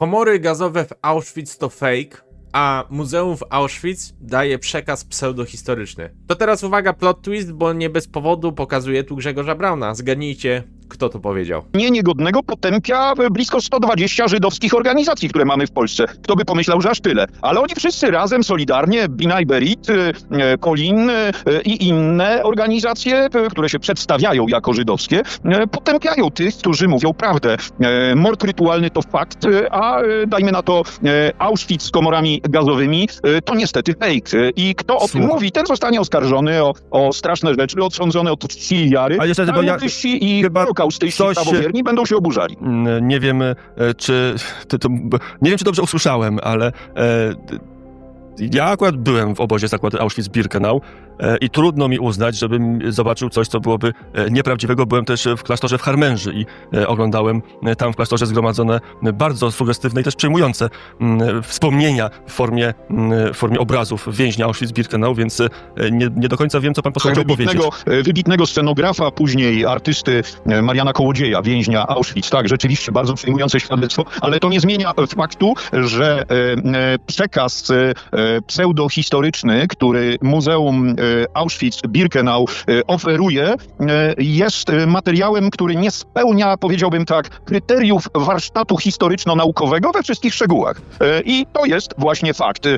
Komory gazowe w Auschwitz to fake, a muzeum w Auschwitz daje przekaz pseudohistoryczny. To teraz uwaga, plot twist, bo nie bez powodu pokazuje tu Grzegorza Brauna. Zgadnijcie, kto to powiedział. nie niegodnego potępia e, blisko 120 żydowskich organizacji, które mamy w Polsce. Kto by pomyślał, że aż tyle. Ale oni wszyscy razem, solidarnie, Binaj Berit, e, e, Kolin i inne organizacje, które się przedstawiają jako żydowskie, potępiają tych, którzy mówią prawdę. Mord rytualny to fakt, a dajmy na to Auschwitz z komorami gazowymi to niestety fake. I kto o tym mówi, ten zostanie oskarżony o, o straszne rzeczy, odsądzony od czci i wiary. Ale jeszcze, bo ja i chyba holokaustyści coś- prawowierni będą się oburzali. mm, nie wiem, e, czy to, to, nie wiem, czy dobrze usłyszałem, ale e, ja akurat byłem w obozie zakładu Auschwitz-Birkenau e, i trudno mi uznać, żebym zobaczył coś, co byłoby e, nieprawdziwego. Byłem też w klasztorze w Harmenży i e, oglądałem tam w klasztorze zgromadzone bardzo sugestywne i też przejmujące mm, wspomnienia w formie, mm, w formie obrazów więźnia Auschwitz-Birkenau, więc nie, nie do końca wiem, co pan poseł chciał powiedzieć. wybitnego, wybitnego scenografa, później artysty Mariana Kołodzieja, więźnia Auschwitz. Tak, rzeczywiście bardzo przejmujące świadectwo, ale to nie zmienia faktu, że przekaz pseudohistoryczny, który Muzeum e, Auschwitz-Birkenau e, oferuje, e, jest materiałem, który nie spełnia, powiedziałbym tak, kryteriów warsztatu historyczno-naukowego we wszystkich szczegółach. I to jest właśnie fakt.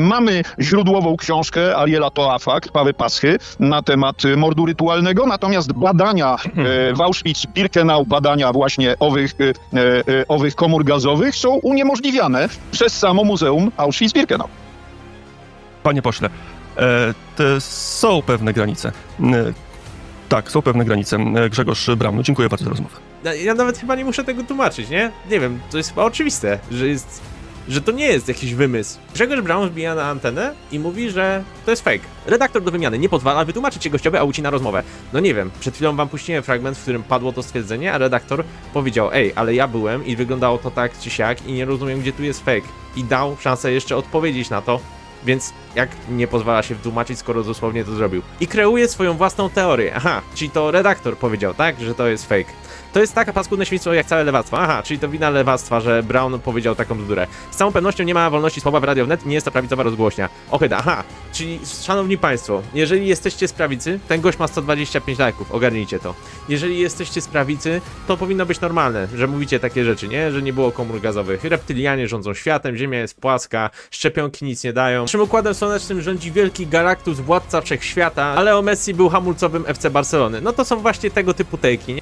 Mamy źródłową książkę Ariela Toafak, Pawy Paschy, na temat mordu rytualnego, natomiast badania w Auschwitz-Birkenau, badania właśnie owych, owych komór gazowych są uniemożliwiane przez samo Muzeum Auschwitz-Birkenau. Panie pośle, e, są pewne granice. E, tak, są pewne granice. E, Grzegorz Braun, no dziękuję bardzo za rozmowę. Ja- Ja nawet chyba nie muszę tego tłumaczyć, nie? Nie wiem, to jest chyba oczywiste, że jest. Że to nie jest jakiś wymysł. Grzegorz Brown wbija na antenę i mówi, że to jest fake. Redaktor do wymiany nie pozwala wytłumaczyć się gościowi, a uci na rozmowę. No nie wiem, przed chwilą wam puściłem fragment, w którym padło to stwierdzenie, a redaktor powiedział, ej, ale ja byłem i wyglądało to tak czy siak i nie rozumiem, gdzie tu jest fake. I dał szansę jeszcze odpowiedzieć na to, więc jak nie pozwala się wytłumaczyć, skoro dosłownie to zrobił? I kreuje swoją własną teorię. Aha, czyli to redaktor powiedział, tak, że to jest fake. To jest taka paskudne świństwo jak całe lewactwo. Aha, czyli to wina lewactwa, że Brown powiedział taką bzdurę. Z całą pewnością nie ma wolności słowa w Radio Wnet, nie jest to prawicowa rozgłośnia. Ochyda, aha, czyli szanowni państwo, jeżeli jesteście z prawicy, ten gość ma 125 lajków, ogarnijcie to. Jeżeli jesteście z prawicy, to powinno być normalne, że mówicie takie rzeczy, nie? Że nie było komór gazowych. Reptylianie rządzą światem, Ziemia jest płaska, szczepionki nic nie dają. Naszym układem słonecznym rządzi wielki Galactus, władca wszechświata, ale o Messi był hamulcowym FC Barcelony. No to są właśnie tego typu tejki, nie?